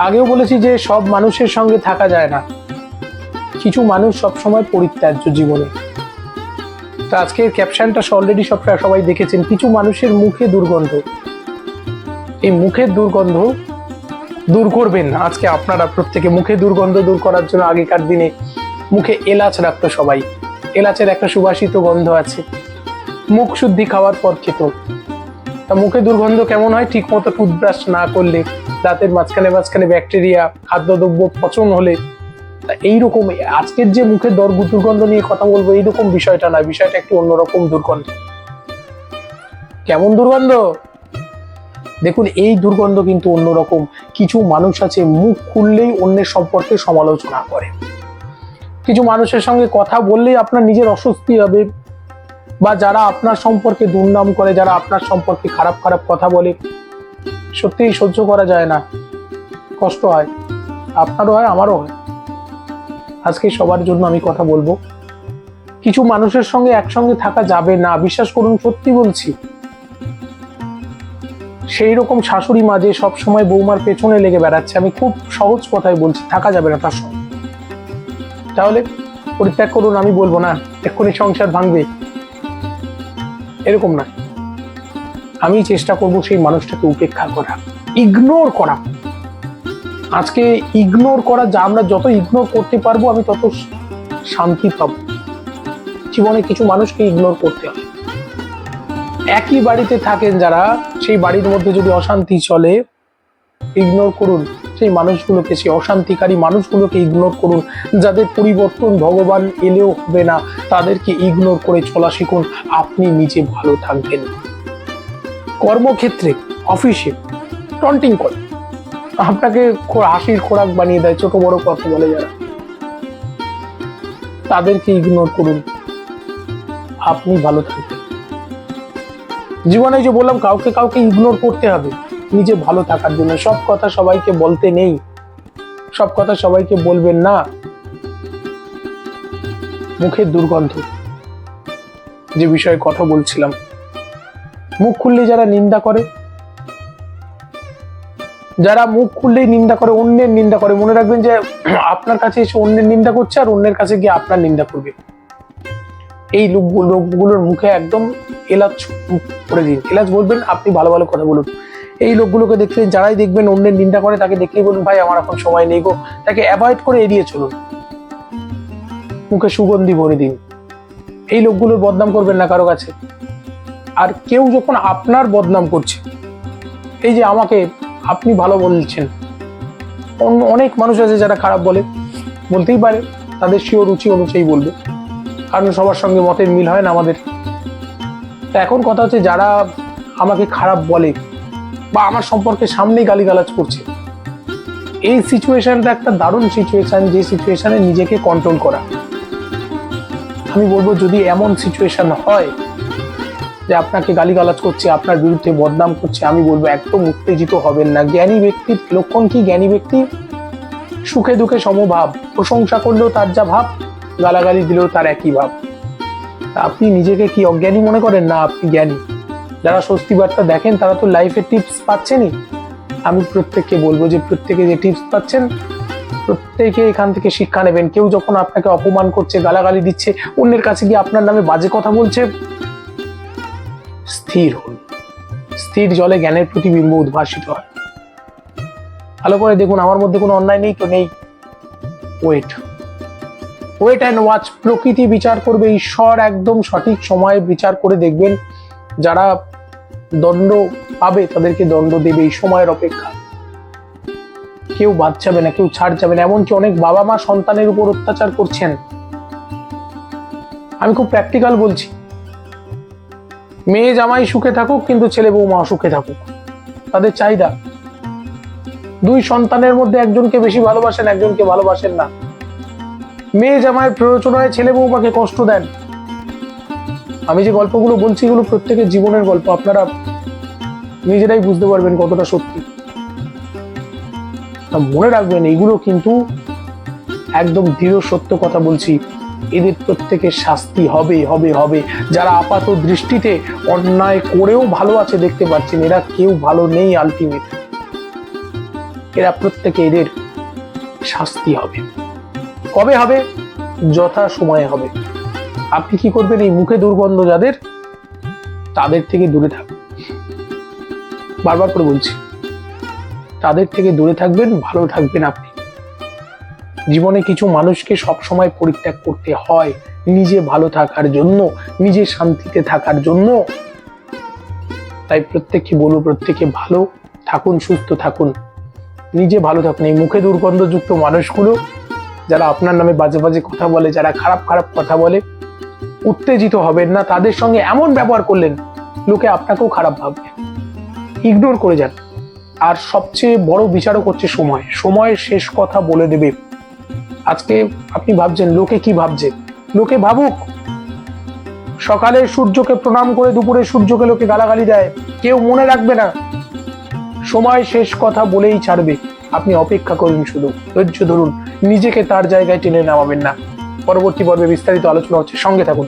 আগেও বলেছি যে সব মানুষের সঙ্গে থাকা যায় না। কিছু মানুষ সবসময় পরিত্যাজ্য জীবনে। তো আজকের ক্যাপশনটা অলরেডি সব সবাই দেখেছেন। কিছু মানুষের মুখে দুর্গন্ধ। এই মুখের দুর্গন্ধ দূর করবেন আজকে আপনারা প্রত্যেকে মুখে দুর্গন্ধ দূর করার জন্য আগেকার দিনে মুখে এলাচ রাখতো সবাই। এলাচের একটা সুবাসিত গন্ধ আছে। মুখ শুদ্ধি খাওয়ার পর খেত। তা মুখে দুর্গন্ধ কেমন হয়? ঠিক মতো টুথব্রাশ না করলে দাঁতের মাঝখানে মাঝখানে ব্যাকটেরিয়া, খাদ্যদ্রব্য পচন হলে এইরকম আজকের যে মুখের দর দুর্গন্ধ নিয়ে কথা বলব, এইরকম বিষয়টা না, বিষয়টা একটু অন্যরকম দুর্গন্ধ। কেমন দুর্গন্ধ? দেখুন, এই দুর্গন্ধ কিন্তু অন্যরকম। কিছু মানুষ আছে, মুখ খুললেই অন্যের সম্পর্কে সমালোচনা করে। কিছু মানুষের সঙ্গে কথা বললেই আপনার নিজের অস্বস্তি হবে। বা যারা আপনার সম্পর্কে দুর্নাম করে, যারা আপনার সম্পর্কে খারাপ খারাপ কথা বলে সত্যিই সহ্য করা যায় না। কষ্ট হয়। আপনারও হয়, আমারও হয়। আজকে সবার জন্য আমি কথা বলব। কিছু মানুষের সঙ্গে একসঙ্গে থাকা যাবে না, বিশ্বাস করুন, সত্যি বলছি। সেই রকম শাশুড়ি মা যে সবসময় বৌমার পেছনে লেগে বেড়াচ্ছে, আমি খুব সহজ কথায় বলছি, থাকা যাবে না তার সঙ্গে। তাহলে পরিত্যাগ করুন, আমি বলব না, এক্ষুনি সংসার ভাঙবে। এরকম না। আমি চেষ্টা করব সেই মানুষটাকে উপেক্ষা করা। ইগনোর করা। আজকে ইগনোর করা যা আমরা যত ইগনোর করতে পারব, আমি তত শান্তি পাবো। জীবনে কিছু মানুষকে ইগনোর করতে হয় একই বাড়িতে থাকেন যারা, সেই বাড়ির মধ্যে যদি অশান্তি চলে ইগনোর করুন। সেই মানুষগুলোকে, সেই অশান্তিকারী মানুষগুলোকে ইগনোর করুন। যাদের পরিবর্তন ভগবান এলেও হবে না, তাদেরকে ইগনোর করে চলা শিখুন। আপনি নিজে ভালো থাকবেন। কর্মক্ষেত্রে অফিসে টন্টিং করে। আপনাকে হাসির খোরাক বানিয়ে দেয়, ছোট বড় কথা বলে যারা। তাদেরকে ইগনোর করুন। আপনি ভালো থাকবেন। জীবনে যে বললাম, কাউকে কাউকে ইগনোর করতে হবে। নিজে ভালো থাকার জন্য। সব কথা সবাইকে বলতে নেই। সব কথা সবাইকে বলবেন না। মুখের দুর্গন্ধ। যে বিষয়ে কথা বলছিলাম। মুখ খুললে যারা নিন্দা করে, যারা মুখ খুললেই নিন্দা করে, অন্যের নিন্দা করে, মনে রাখবেন যে আপনার কাছে এসে অন্যের নিন্দা করছে আর অন্যের কাছে গিয়ে আপনার নিন্দা করবে। এই লোকগুলোর মুখে একদম এলাচ করে দিন। এলাচ বলবেন, আপনি ভালো ভালো কথা বলুন। এই লোকগুলোকে দেখতে যারাই দেখবেন অন্যের নিন্দা করে, তাকে দেখলেই বলুন, ভাই, আমার এখন সময় নেই গো। তাকে অ্যাভয়েড করে এড়িয়ে চলুন। মুখে সুগন্ধি ভরে দিন। এই লোকগুলোর বদনাম করবেন না কারও কাছে। আর কেউ যখন আপনার বদনাম করছে, এই যে আমাকে আপনি ভালো বলছেন। অন্য অনেক মানুষ আছে যারা খারাপ বলে, বলতেই পারে, তাদের স্বীয় রুচি অনুযায়ী বলবে। কারণ সবার সঙ্গে মতের মিল হয় না আমাদের। তা এখন কথা হচ্ছে যারা আমাকে খারাপ বলে বা আমার সম্পর্কে সামনেই গালিগালাজ করছে, এই সিচুয়েশনটা একটা দারুণ সিচুয়েশন যে সিচুয়েশানে নিজেকে কন্ট্রোল করা। আমি বলব যদি এমন সিচুয়েশন হয় যে আপনাকে গালিগালাজ করছে, আপনার বিরুদ্ধে বদনাম করছে, আমি বলব একদম উত্তেজিত হবেন না। জ্ঞানী ব্যক্তির লক্ষণ কি জ্ঞানী ব্যক্তি? সুখে দুঃখে সমভাব। প্রশংসা করলেও তার যা ভাব, গালাগালি দিলেও তার একই ভাব। আপনি নিজেকে কি অজ্ঞানী মনে করেন? না, আপনি জ্ঞানী। যারা স্বস্তি বার্তা দেখেন, তারা তো লাইফে টিপস পাচ্ছেনই। আমি প্রত্যেককে বলব যে প্রত্যেকে যে টিপস পাচ্ছেন, প্রত্যেকে এখান থেকে শিক্ষা নেবেন। কেউ যখন আপনাকে অপমান করছে, গালাগালি দিচ্ছে, অন্যের কাছে গিয়ে আপনার নামে বাজে কথা বলছে স্থির হন। স্থির জলে জ্ঞানের প্রতিবিম্ব উদ্ভাসিত হয়। ভালো করে দেখুন, আমার মধ্যে কোনো অন্যায় নেই তো? নেই। ওয়েট ওয়েট অ্যান্ড ওয়াচ প্রকৃতি বিচার করবে। ঈশ্বর একদম সঠিক সময়ে বিচার করে দেখবেন। যারা দণ্ড পাবে, তাদেরকে দণ্ড দেবে এই সময়ের অপেক্ষা। কেউ বাদ যাবে না, কেউ ছাড় যাবে না। এমনকি অনেক বাবা মা সন্তানের উপর অত্যাচার করছেন। আমি খুব প্র্যাকটিক্যাল বলছি। মেয়ে জামাই সুখে থাকুক, কিন্তু ছেলে বৌমা অসুখে থাকুক। তাদের চাহিদা। দুই সন্তানের মধ্যে একজনকে বেশি ভালোবাসেন, একজনকে ভালোবাসেন না। মেয়ে জামাইয়ের প্ররোচনায় ছেলে বৌমাকে কষ্ট দেন। আমি যে গল্পগুলো বলছি, এগুলো প্রত্যেকের জীবনের গল্প। আপনারা নিজেরাই বুঝতে পারবেন কতটা সত্যি। মনে রাখবেন, এগুলো কিন্তু একদম দৃঢ় সত্য কথা বলছি। এদের প্রত্যেকের শাস্তি হবে হবে হবে। যারা আপাত দৃষ্টিতে অন্যায় করেও ভালো আছে দেখতে পাচ্ছেন, এরা কেউ ভালো নেই আলটিমেট এরা প্রত্যেকে এদের শাস্তি হবে। কবে হবে? যথা সময়ে হবে। আপনি কি করবেন এই মুখে দুর্গন্ধ যাদের? তাদের থেকে দূরে থাকবেন বারবার করে বলছি, তাদের থেকে দূরে থাকবেন, ভালো থাকবেন আপনি। জীবনে কিছু মানুষকে সবসময় পরিত্যাগ করতে হয় নিজে ভালো থাকার জন্য, নিজে শান্তিতে থাকার জন্য। তাই প্রত্যেককে বলব প্রত্যেকে ভালো থাকুন, সুস্থ থাকুন। নিজে ভালো থাকুন। এই মুখে দুর্গন্ধযুক্ত মানুষগুলো, যারা আপনার নামে বাজে বাজে কথা বলে, যারা খারাপ খারাপ কথা বলে, উত্তেজিত হবেন না। তাদের সঙ্গে এমন ব্যবহার করলেন, লোকে আপনাকেও খারাপ ভাববে। ইগনোর করে যান। আর সবচেয়ে বড় বিচারক হচ্ছে সময়। সময়ের শেষ কথা বলে দেবে। আজকে আপনি ভাবছেন, লোকে কি ভাবছে? লোকে ভাবুক। সকালে সূর্যকে প্রণাম করে দুপুরে সূর্যকে লোকে গালাগালি দেয়। কেউ মনে রাখবে না। সময় শেষ কথা বলেই ছাড়বে। আপনি অপেক্ষা করুন শুধু, ধৈর্য ধরুন। নিজেকে তার জায়গায় টেনে নামাবেন না। পরবর্তী পর্বে বিস্তারিত আলোচনা হচ্ছে। সঙ্গে থাকুন।